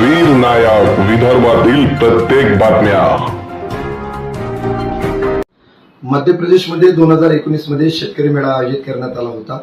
वीर नायक विदर्भातील प्रत्येक बातम्या. मध्य प्रदेशमध्ये दोन हजार एकोणीसमध्ये शेतकरी मेळा आयोजित करण्यात आला होता.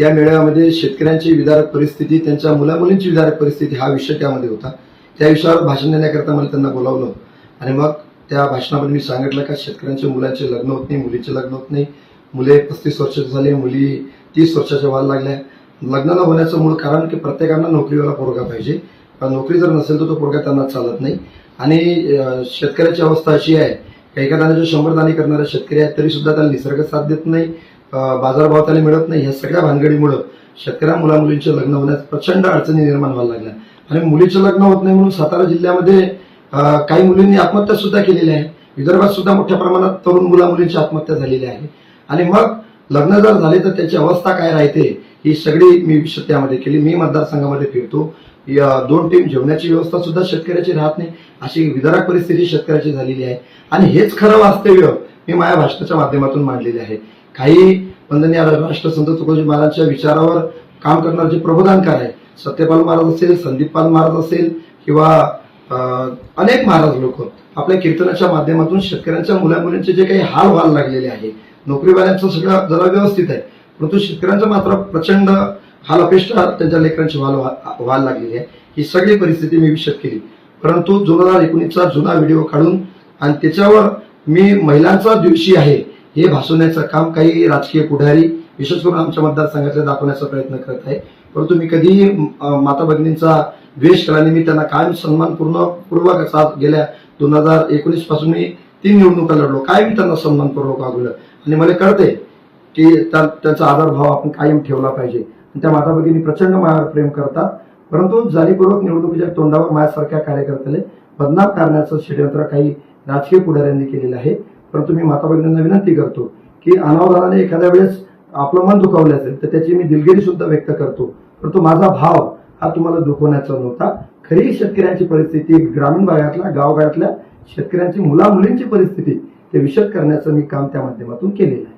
या मेळाव्यामध्ये शेतकऱ्यांची विदारक परिस्थिती त्यांच्या मुलामुलींची विदारक परिस्थिती हा विषय त्यामध्ये होता. त्या विषयावर भाषण देण्याकरता मला त्यांना बोलावलं आणि मग त्या भाषणामध्ये मी सांगितलं का शेतकऱ्यांच्या मुलांचे लग्न होत नाही मुलीचे लग्न होत नाही. मुले पस्तीस वर्षाचे झाले मुली तीस वर्षाच्या व्हायला लागल्या. लग्नाला होण्याचं मूळ कारण की प्रत्येकांना नोकरीवाला पोरगा पाहिजे. नोकरी जर नसेल तर तो पोरगा त्यांना चालत नाही. आणि शेतकऱ्याची अवस्था अशी आहे का एका दाण्याचे शंभर दाणे करणारे शेतकरी आहेत तरी सुद्धा त्याला निसर्ग साथ देत नाही बाजारभाव त्याला मिळत नाही ह्या सगळ्या भानगडीमुळं शेतकऱ्या मुलामुलींचे लग्न होण्यास प्रचंड अडचणी निर्माण व्हायला लागल्या. आणि मुलीचे लग्न होत नाही म्हणून सातारा जिल्ह्यामध्ये काही मुलींनी आत्महत्या सुद्धा केलेल्या आहे. विदर्भात सुद्धा मोठ्या प्रमाणात तरुण मुला मुलींची आत्महत्या झालेली आहे. आणि मग लग्न जर झाले तर त्याची अवस्था काय राहते ही सगळी मी विषय त्यामध्ये केली. मी मतदारसंघामध्ये फिरतो. दोन टीम जेवण्याची व्यवस्था सुद्धा शेतकऱ्याची राहत नाही. अशी विदारक परिस्थिती शेतकऱ्याची झालेली आहे. आणि हेच खरं वास्तव्य मी माझ्या भाषणाच्या माध्यमातून मांडलेले आहे. काही वंदनीय राष्ट्रसंत तुकोजी महाराजांच्या विचारावर काम करणारे जे प्रबोधनकार आहे सत्यपाल महाराज असेल संदीपपाल महाराज असेल किंवा अनेक महाराज लोक आपल्या कीर्तनाच्या माध्यमातून शेतकऱ्यांच्या मुलामुलींचे जे काही हाल व्हायला लागलेले आहे नोकरीवाल्यांचं सगळं जरा व्यवस्थित आहे परंतु शेतकऱ्यांचं मात्र प्रचंड हाल अपेक्षा त्यांच्या लेकरांची व्हाल व्हायला लागलेली आहे. ही सगळी परिस्थिती मी विशद केली. परंतु दोन हजार एकोणीसचा जुना व्हिडिओ काढून आणि त्याच्यावर मी महिलांचा दिवशी आहे हे भासवण्याचं काम काही राजकीय पुढारी विशेष करून आमच्या मतदारसंघातले दाखवण्याचा प्रयत्न करत आहे. परंतु मी कधीही माता भगिनींचा द्वेष केला मी त्यांना कायम सन्मानपूर्ण पूर्वक साथ गेल्या दोन हजार एकोणीसपासून मी तीन निवडणुका लढलो. काय मी त्यांना सन्मानपूर्वक वागवलं? आणि मला कळते की त्या- त्यांचा आदरभाव आपण कायम ठेवला पाहिजे. त्या माता भगिनी प्रचंड माझ्यावर प्रेम करतात परंतु जाणीपूर्वक निवडणुकीच्या तोंडावर माझ्यासारख्या कार्यकर्त्याला बदनाम करण्याचं षडयंत्र काही राजकीय पुढाऱ्यांनी केलेलं आहे. परंतु मी माता भगिनींना विनंती करतो की अनावधानाने एखाद्या वेळेस आपलं मन दुखावलं असेल तर त्याची मी दिलगिरी सुद्धा व्यक्त करतो. परंतु माझा भाव हा तुम्हाला दुखवण्याचा नव्हता. खरी शेतकऱ्यांची परिस्थिती ग्रामीण भागातल्या गावगाड्यातल्या शेतकऱ्यांची मुलामुलींची परिस्थिती ते विशद करण्याचं मी काम त्या माध्यमातून केलेलं आहे.